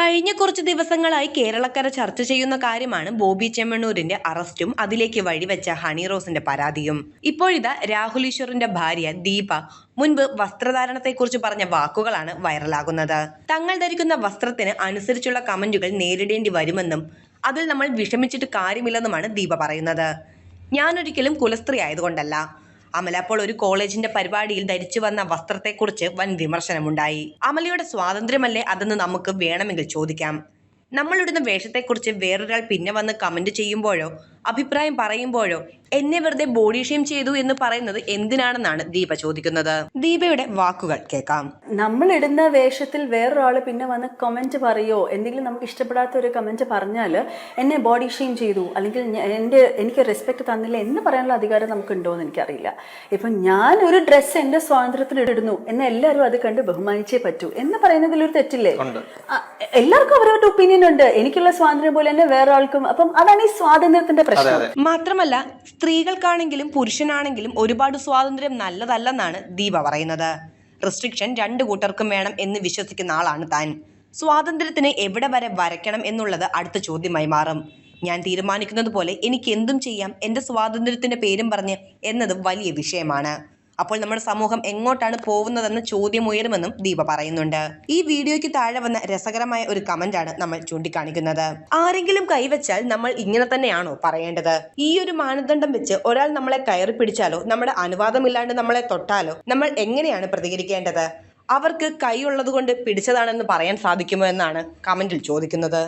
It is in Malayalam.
കഴിഞ്ഞ കുറച്ച് ദിവസങ്ങളായി കേരളക്കര ചർച്ച ചെയ്യുന്ന കാര്യമാണ് ബോബി ചെമ്മണ്ണൂരിന്റെ അറസ്റ്റും അതിലേക്ക് വഴിവെച്ച ഹണി റോസിന്റെ പരാതിയും. ഇപ്പോഴിതാ രാഹുൽ ഈശ്വറിന്റെ ഭാര്യ ദീപ മുൻപ് വസ്ത്രധാരണത്തെക്കുറിച്ച് പറഞ്ഞ വാക്കുകളാണ് വൈറലാകുന്നത്. തങ്ങൾ ധരിക്കുന്ന വസ്ത്രത്തിന് അനുസരിച്ചുള്ള കമന്റുകൾ നേരിടേണ്ടി വരുമെന്നും അതിൽ നമ്മൾ വിഷമിച്ചിട്ട് കാര്യമില്ലെന്നുമാണ് ദീപ പറയുന്നത്. ഞാനൊരിക്കലും കുലസ്ത്രീ ആയതുകൊണ്ടല്ല. അമല അപ്പോൾ ഒരു കോളേജിന്റെ പരിപാടിയിൽ ധരിച്ചു വന്ന വസ്ത്രത്തെക്കുറിച്ച് വൻ വിമർശനമുണ്ടായി. അമലയുടെ സ്വാതന്ത്ര്യമല്ലേ അതെന്ന് നമുക്ക് വേണമെങ്കിൽ ചോദിക്കാം. നമ്മളിടുന്ന വേഷത്തെക്കുറിച്ച് വേറൊരാൾ പിന്നെ വന്ന് കമന്റ് ചെയ്യുമ്പോഴോ അഭിപ്രായം പറയുമ്പോഴോ എന്നെ വെറുതെ ബോഡി ഷെയിം ചെയ്തു എന്ന് പറയുന്നത് എന്തിനാണെന്നാണ് ദീപ ചോദിക്കുന്നത്. ദീപയുടെ വാക്കുകൾ കേൾക്കാം. നമ്മൾ ഇടുന്ന വേഷത്തിൽ വേറൊരാൾ പിന്നെ വന്ന് കമന്റ് പറയോ? എന്തെങ്കിലും നമുക്ക് ഇഷ്ടപ്പെടാത്ത ഒരു കമന്റ് പറഞ്ഞാൽ എന്നെ ബോഡി ഷെയിം ചെയ്തു അല്ലെങ്കിൽ എന്റെ എന്റെ എനിക്ക് റെസ്പെക്ട് തന്നില്ല എന്ന് പറയാനുള്ള അധികാരം നമുക്ക് ഉണ്ടോ എന്ന് എനിക്കറിയില്ല. ഇപ്പം ഞാൻ ഒരു ഡ്രസ്സ് എന്റെ സ്വാതന്ത്ര്യത്തിൽ ഇടുന്നു എന്നെ എല്ലാവരും അത് കണ്ട് ബഹുമാനിച്ചേ പറ്റൂ എന്ന് പറയുന്നതിൽ ഒരു തെറ്റില്ലേ? എല്ലാവർക്കും അവരവരുടെ ഒപ്പീനിയൻ ഉണ്ട്. എനിക്കുള്ള സ്വാതന്ത്ര്യം പോലെ തന്നെ വേറെ ആൾക്കും അപ്പം അതാണ് ഈ സ്വാതന്ത്ര്യത്തിന്റെ പ്രശ്നം. മാത്രമല്ല സ്ത്രീകൾക്കാണെങ്കിലും പുരുഷനാണെങ്കിലും ഒരുപാട് സ്വാതന്ത്ര്യം നല്ലതല്ലെന്നാണ് ദീപ പറയുന്നത്. റെസ്ട്രിക്ഷൻ രണ്ടു കൂട്ടർക്കും വേണം എന്ന് വിശ്വസിക്കുന്ന ആളാണ് താൻ. സ്വാതന്ത്ര്യത്തിന് എവിടെ വരെ വരയ്ക്കണം എന്നുള്ളത് അടുത്ത ചോദ്യമായി മാറും. ഞാൻ തീരുമാനിക്കുന്നത് പോലെ എനിക്ക് എന്തും ചെയ്യാം എന്റെ സ്വാതന്ത്ര്യത്തിന്റെ പേരും പറഞ്ഞ് എന്നത് വലിയ വിഷയമാണ്. അപ്പോൾ നമ്മുടെ സമൂഹം എങ്ങോട്ടാണ് പോകുന്നതെന്ന ചോദ്യം ഉയരുമെന്നും ദീപ പറയുന്നുണ്ട്. ഈ വീഡിയോയ്ക്ക് താഴെ വന്ന രസകരമായ ഒരു കമന്റാണ് നമ്മൾ ചൂണ്ടിക്കാണിക്കുന്നത്. ആരെങ്കിലും കൈവച്ചാൽ നമ്മൾ ഇങ്ങനെ തന്നെയാണോ പറയേണ്ടത്? ഈ ഒരു മാനദണ്ഡം വെച്ച് ഒരാൾ നമ്മളെ കയറി പിടിച്ചാലോ നമ്മുടെ അനുവാദമില്ലാണ്ട് നമ്മളെ തൊട്ടാലോ നമ്മൾ എങ്ങനെയാണ് പ്രതികരിക്കേണ്ടത്? അവർക്ക് കൈയുള്ളത് കൊണ്ട് പിടിച്ചതാണെന്ന് പറയാൻ സാധിക്കുമോ എന്നാണ് കമന്റിൽ ചോദിക്കുന്നത്.